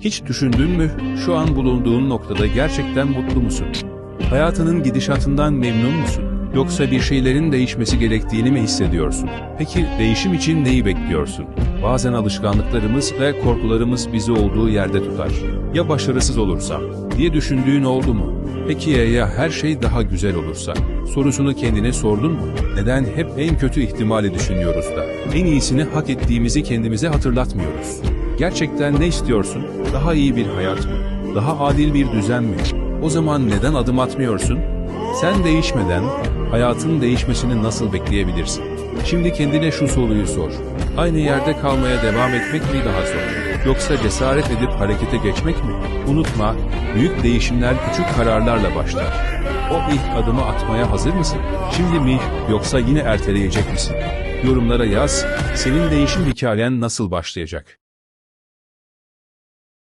Hiç düşündün mü, şu an bulunduğun noktada gerçekten mutlu musun? Hayatının gidişatından memnun musun? Yoksa bir şeylerin değişmesi gerektiğini mi hissediyorsun? Peki değişim için neyi bekliyorsun? Bazen alışkanlıklarımız ve korkularımız bizi olduğu yerde tutar. Ya başarısız olursam diye düşündüğün oldu mu? Peki ya, ya her şey daha güzel olursa? Sorusunu kendine sordun mu? Neden hep en kötü ihtimali düşünüyoruz da? En iyisini hak ettiğimizi kendimize hatırlatmıyoruz. Gerçekten ne istiyorsun? Daha iyi bir hayat mı? Daha adil bir düzen mi? O zaman neden adım atmıyorsun? Sen değişmeden hayatın değişmesini nasıl bekleyebilirsin? Şimdi kendine şu soruyu sor. Aynı yerde kalmaya devam etmek mi daha zor? Yoksa cesaret edip harekete geçmek mi? Unutma, büyük değişimler küçük kararlarla başlar. O ilk adımı atmaya hazır mısın? Şimdi mi yoksa yine erteleyecek misin? Yorumlara yaz, senin değişim hikayen nasıl başlayacak?